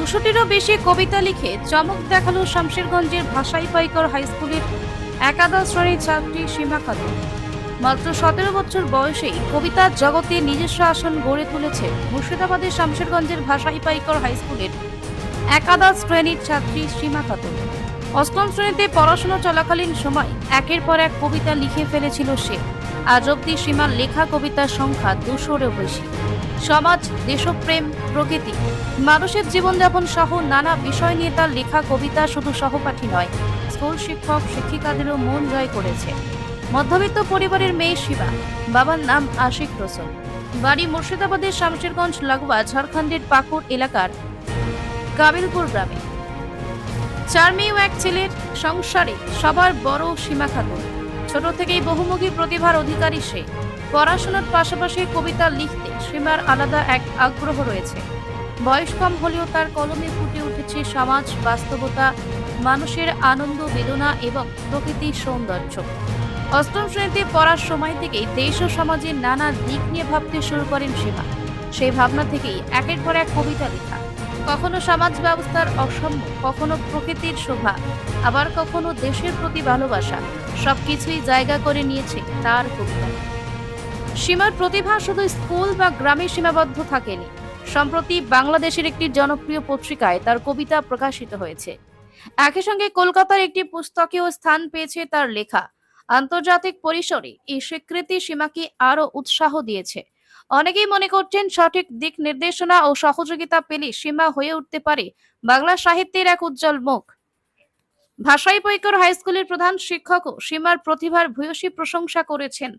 দুশোটিরও বেশি কবিতা লিখে চমক দেখাল শামশেরগঞ্জের ভাষাই পাইকর হাই স্কুলের একাদশ শ্রেণির ছাত্রী সীমা খাতুন। মাত্র সতেরো বছর বয়সেই কবিতার জগতে নিজস্ব আসন গড়ে তুলেছে মুর্শিদাবাদের শামশেরগঞ্জের ভাষাই পাইকর হাই স্কুলের একাদশ শ্রেণির ছাত্রী সীমা খাতুন। অষ্টম শ্রেণীতে পড়াশোনা চলাকালীন সময় একের পর এক কবিতা লিখে ফেলেছিল সে। আজ অব্দি সীমার লেখা কবিতার সংখ্যা দুশোরও বেশি। সমাজ, দেশপ্রেম, প্রকৃতি। মানুষের জীবনযাপন সহ নানা বিষয় নিয়ে তার লেখা, কবিতা শুধু সহপাঠী নয়, স্কুল শিক্ষক, শিক্ষিকাদেরও মন জয় করেছে। মধ্যবিত্ত পরিবারের মেয়ে শিবা, বাবার নাম আশিক রসুল। বাড়ি মুর্শিদাবাদের শামশেরগঞ্জ লাগোয়া ঝাড়খণ্ডের পাকুড় এলাকার কাবিলপুর গ্রামে। চার মেয়ে এক ছেলের সংসারে সবার বড় সীমা খাতুন। ছোট থেকেই বহুমুখী প্রতিভার অধিকারী সে। পড়াশোনার পাশাপাশি কবিতা লিখতে সীমার আলাদা এক আগ্রহ রয়েছে। বয়স কম হলেও তার কলমে ফুটে উঠেছে সমাজ, বাস্তবতা, মানুষের আনন্দ, বেদনা এবং প্রকৃতির সৌন্দর্য। অষ্টম শ্রেণীতে পড়ার সময় থেকেই দেশ ও সমাজের নানা দিক নিয়ে ভাবতে শুরু করেন সীমা। সেই ভাবনা থেকেই একের পর এক কবিতা লেখা। কখনো সমাজ ব্যবস্থার অসম্য কখনো প্রকৃতির শোভা, আবার কখনো দেশের প্রতি ভালোবাসা। সবকিছুই জায়গা করে নিয়েছে তার কবিতায় সীমার প্রতিভা শুধু স্কুল বা গ্রামে সীমাবদ্ধ থাকেনি। সম্প্রতি বাংলাদেশের একটি জনপ্রিয় পত্রিকায় তার কবিতা প্রকাশিত হয়েছে। একই সঙ্গে কলকাতার একটি পুস্তকেও স্থান পেয়েছে তার লেখা। আন্তর্জাতিক পরিসরে এই স্বীকৃতি সীমাকে আরও উৎসাহ দিয়েছে। অনেকেই মনে করছেন সঠিক দিক নির্দেশনা ও সহযোগিতা পেলে সীমা হয়ে উঠতে পারে বাংলা সাহিত্যের এক উজ্জ্বল মুখ। ভাষাই পৈকর হাই স্কুলের প্রধান শিক্ষকও সীমার প্রতিভার ভূয়সী প্রশংসা করেছেন।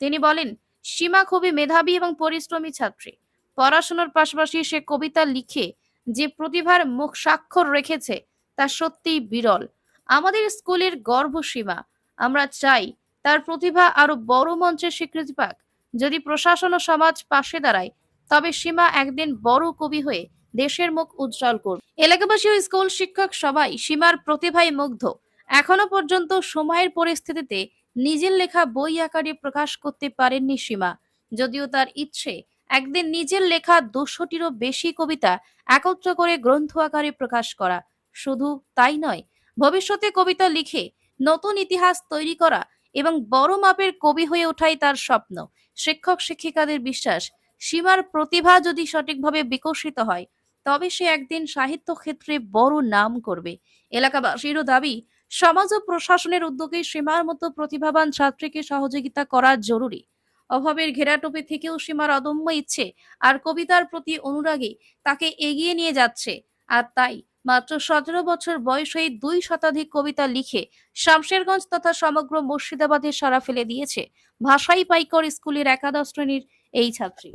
তিনি বলেন সীমা খুবই মেধাবী এবং পরিশ্রমী ছাত্রী। পড়াশোনার পাশাপাশি সে কবিতা লিখে যে প্রতিভার মুখ স্বাক্ষর রেখেছে, তা সত্যিই বিরল। আমাদের স্কুলের গর্ব সীমা। আমরা চাই তার প্রতিভা আরও বড় মঞ্চে স্বীকৃতি পাক। যদি প্রশাসন ও সমাজ পাশে দাঁড়ায়, তবে সীমা একদিন বড় কবি হয়ে দেশের মুখ উজ্জ্বল করবে। এলাকাবাসী ও স্কুল শিক্ষক সবাই সীমার প্রতিভায় মুগ্ধ। এখনও পর্যন্ত সময়ের পরিস্থিতিতে নিজের লেখা বই আকারে প্রকাশ করতে পারেননি সীমা। যদিও তার ইচ্ছে, একদিন নিজের লেখা দুশোটিরও বেশি কবিতা একত্র করে গ্রন্থ আকারে প্রকাশ করা। শুধু তাই নয়, ভবিষ্যতে কবিতা লিখে নতুন ইতিহাস তৈরি করা এবং বড় মাপের কবি হয়ে ওঠাই তার স্বপ্ন। শিক্ষক শিক্ষিকাদের বিশ্বাস, সীমার প্রতিভা যদি সঠিকভাবে বিকশিত হয়, তবে সে একদিন সাহিত্য ক্ষেত্রে বড় নাম করবে। এলাকাবাসীরও দাবি সমাজ ও প্রশাসনের উদ্যোগে সীমার মতো প্রতিভাবান ছাত্রীকে সহযোগিতা করা জরুরি। অভাবের ঘেরাটোপে থেকেও সীমার অদম্য ইচ্ছে আর কবিতার প্রতি অনুরাগে তাকে এগিয়ে নিয়ে যাচ্ছে। আর তাই মাত্র সতেরো বছর বয়সেই দুই শতাধিক কবিতা লিখে শামশেরগঞ্জ তথা সমগ্র মুর্শিদাবাদে সারা ফেলে দিয়েছে ভাষাই পাইকর স্কুলের একাদশ শ্রেণির এই ছাত্রী।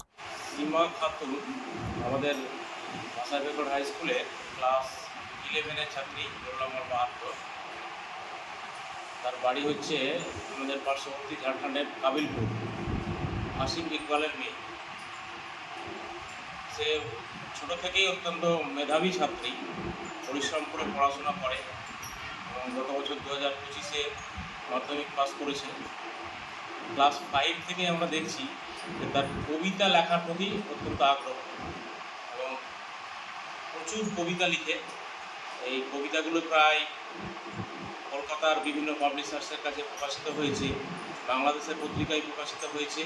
সীমা খাতুন আমাদের হাই স্কুলে ক্লাস ইলেভেনের ছাত্রী, রোল নম্বর বাহাত্তর। তার বাড়ি হচ্ছে আমাদের পার্শ্ববর্তী ঝাড়খণ্ডের কাবিলপুর আসিম ইকবালের মেয়ে। সে ছোটো থেকেই অত্যন্ত মেধাবী ছাত্রী, পরিশ্রম করে পড়াশোনা করে এবং গত বছর দু হাজার পঁচিশে মাধ্যমিক পাস করেছে। ক্লাস ফাইভ থেকে আমরা দেখছি যে তার কবিতা লেখার প্রতি অত্যন্ত আগ্রহ এবং প্রচুর কবিতা লিখে। এই কবিতাগুলো প্রায় কলকাতার বিভিন্ন পাবলিশার্সের কাছে প্রকাশিত হয়েছে, বাংলাদেশের পত্রিকায় প্রকাশিত হয়েছে।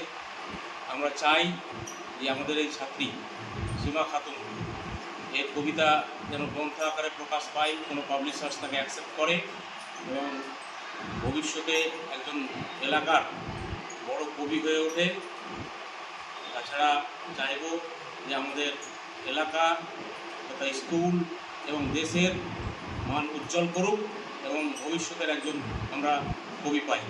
আমরা চাই যে আমাদের এই ছাত্রী সীমা খাতুন এর কবিতা যেন গ্রন্থ আকারে প্রকাশ পায়, কোনো পাবলিশার্স তাকে অ্যাকসেপ্ট করে এবং ভবিষ্যতে একজন এলাকার বড় কবি হয়ে ওঠে। তাছাড়া চাইব যে আমাদের এলাকা তথা স্কুল এবং দেশের মান উজ্জ্বল করুক। এবং ভবিষ্যতের একজন আমরা কবি পাই।